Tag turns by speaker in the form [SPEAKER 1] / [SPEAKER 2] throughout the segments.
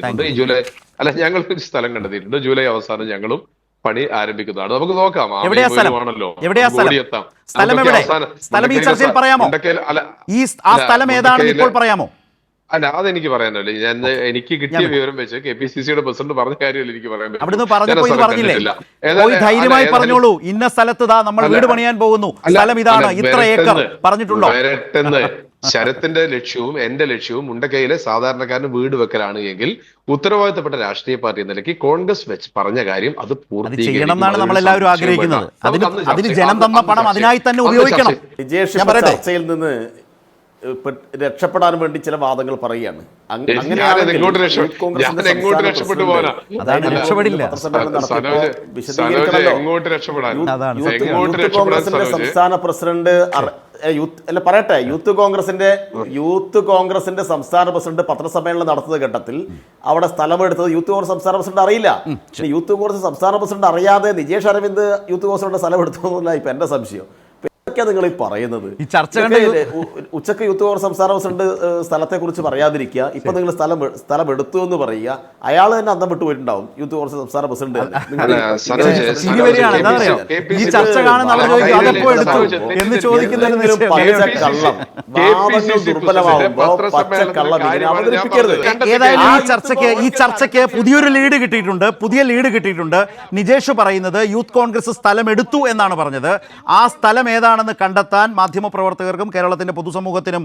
[SPEAKER 1] കണ്ടെത്തിയിട്ടുണ്ട് ഈ ജൂലൈ അല്ല ഞങ്ങൾ ഒരു സ്ഥലം കണ്ടെത്തിയിട്ടുണ്ട്. ജൂലൈ അവസാനം ഞങ്ങളും പണി ആരംഭിക്കുന്നതാണ് നമുക്ക് നോക്കാം. ആണല്ലോ
[SPEAKER 2] എവിടെയാ സ്ഥലം? എവിടെ? സ്ഥലം ഈ ചർച്ചയിൽ പറയാമോ? ഈ ആ സ്ഥലം ഏതാണെന്ന് ഇപ്പോൾ പറയാമോ?
[SPEAKER 1] അല്ല അതെനിക്ക് പറയാനല്ലേ ഞാൻ എനിക്ക് കിട്ടിയ വിവരം വെച്ച് കെ പി സി സിയുടെ പ്രസിഡന്റ് പറഞ്ഞ കാര്യമല്ല എനിക്ക് പറയാൻ.
[SPEAKER 2] അവിടുന്ന് പറഞ്ഞില്ലേ? ധൈര്യമായി പറഞ്ഞോളൂ. ഇന്ന സ്ഥലത്ത് നമ്മൾ വീട് പണിയാൻ പോകുന്നു. സ്ഥലം ഇതാണ്. ഇത്ര ഏക്കർ പറഞ്ഞിട്ടുണ്ടോ?
[SPEAKER 1] ശരത്തിന്റെ ലക്ഷ്യവും എന്റെ ലക്ഷ്യവും മുണ്ടക്കൈയിലെ സാധാരണക്കാരന് വീട് വെക്കലാണ് എങ്കിൽ ഉത്തരവാദിത്തപ്പെട്ട രാഷ്ട്രീയ പാർട്ടി എന്ന നിലയ്ക്ക് കോൺഗ്രസ് വെച്ച് പറഞ്ഞ കാര്യം അത് പൂർത്തിയാക്കണം
[SPEAKER 2] ചെയ്യണം എന്നാണ്
[SPEAKER 1] അതിലൊരു
[SPEAKER 2] നമ്മൾ എല്ലാവരും ആഗ്രഹിക്കുന്നത്. അതിന് അതിന് ജനം. തന്ന പണം അതിനായി തന്നെ ഉപയോഗിക്കണം?
[SPEAKER 3] ചർച്ചയിൽ നിന്ന് രക്ഷപ്പെടാൻ വേണ്ടി ചില വാദങ്ങൾ പറയുകയാണ്. കോൺഗ്രസിന്റെ
[SPEAKER 1] എങ്ങോട്ട്
[SPEAKER 3] സംസ്ഥാന
[SPEAKER 1] രക്ഷപ്പെട്ടു
[SPEAKER 3] പ്രസിഡന്റ് യൂത്ത് അല്ല പറയട്ടെ. യൂത്ത് കോൺഗ്രസിന്റെ യൂത്ത് കോൺഗ്രസിന്റെ സംസ്ഥാന പ്രസിഡന്റ് പത്രസമ്മേളനം നടത്തുന്ന ഘട്ടത്തിൽ അവിടെ സ്ഥലമെടുത്തത് യൂത്ത് കോൺഗ്രസ് സംസ്ഥാന പ്രസിഡന്റ് അറിയില്ല. യൂത്ത് കോൺഗ്രസ് സംസ്ഥാന പ്രസിഡന്റ് അറിയാതെ നിജേഷ് അരവിന്ദ് യൂത്ത് കോൺഗ്രസിന്റെ സ്ഥലം എടുത്തു എന്നല്ല ഇപ്പൊ എന്റെ സംശയം. എന്തൊക്കെയാ നിങ്ങൾ ഈ പറയുന്നത്?
[SPEAKER 2] ഈ ചർച്ച
[SPEAKER 3] ഉച്ചയ്ക്ക് യൂത്ത് കോൺഗ്രസ് സംസ്ഥാന പ്രസിഡന്റ് സ്ഥലത്തെ കുറിച്ച് പറയാതിരിക്കുക. ഇപ്പൊ നിങ്ങൾ സ്ഥലം സ്ഥലം എടുത്തു എന്ന് പറയുക. അയാൾ തന്നെ അന്തം വിട്ടു പോയിട്ടുണ്ടാവും യൂത്ത് കോൺഗ്രസ് സംസ്ഥാന പ്രസിഡന്റ്. ഈ-
[SPEAKER 2] ചർച്ച എന്ന് ചോദിക്കുന്നതിന്
[SPEAKER 3] എന്തെങ്കിലും പച്ച കള്ളം. വാദങ്ങൾ ദുർബലമാവുമ്പോ പച്ച കള്ളം ഇങ്ങനെ അവതരിപ്പിക്കരുത്.
[SPEAKER 2] ഏതായാലും ഈ ചർച്ചയ്ക്ക് ഈ ചർച്ചയ്ക്ക് പുതിയൊരു ലീഡ് കിട്ടിയിട്ടുണ്ട്. പുതിയ ലീഡ് കിട്ടിയിട്ടുണ്ട്. നിജേഷ് പറയുന്നത് യൂത്ത് കോൺഗ്രസ് സ്ഥലം എടുത്തു എന്നാണ് പറഞ്ഞത്. ആ സ്ഥലം ഏതാണെന്ന് കണ്ടെത്താൻ മാധ്യമപ്രവർത്തകർക്കും കേരളത്തിന്റെ പൊതുസമൂഹത്തിനും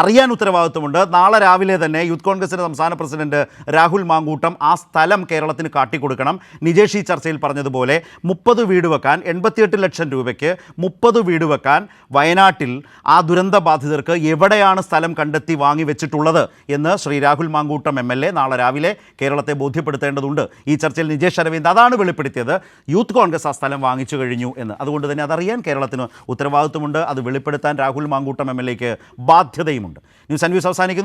[SPEAKER 2] അറിയാൻ ഉത്തരവാദിത്വമുണ്ട്. നാളെ രാവിലെ തന്നെ യൂത്ത് കോൺഗ്രസിന്റെ സംസ്ഥാന പ്രസിഡന്റ് രാഹുൽ മാങ്കൂട്ടം ആ സ്ഥലം കേരളത്തിന് കാട്ടിക്കൊടുക്കണം. നിജേഷ് ഈ ചർച്ചയിൽ പറഞ്ഞതുപോലെ മുപ്പത് വീട് വെക്കാൻ എൺപത്തിയെട്ട് ലക്ഷം രൂപയ്ക്ക് മുപ്പത് വീട് വെക്കാൻ വയനാട്ടിൽ ആ ദുരന്ത ബാധിതർക്ക് എവിടെയാണ് സ്ഥലം കണ്ടെത്തി വാങ്ങി വെച്ചിട്ടുള്ളത് എന്ന് Shri Rahul Mankoottam M L A നാളെ രാവിലെ കേരളത്തെ ബോധ്യപ്പെടുത്തേണ്ടതുണ്ട്. ഈ ചർച്ചയിൽ നിജേഷ് അരവിന്ദ് അതാണ് വെളിപ്പെടുത്തിയത്. യൂത്ത് കോൺഗ്രസ് ആ സ്ഥലം വാങ്ങിച്ചു കഴിഞ്ഞു എന്ന്. അതുകൊണ്ട് തന്നെ അതറിയാൻ കേരളത്തിന് ഉത്തരവാദിത്വമുണ്ട്. അത് വെളിപ്പെടുത്താൻ രാഹുൽ മാങ്കൂട്ടം എം എൽ എക്ക് ബാധ്യതയുമുണ്ട്. ന്യൂസ് ആൻഡ് വ്യൂസ് അവസാനിക്കുന്നു.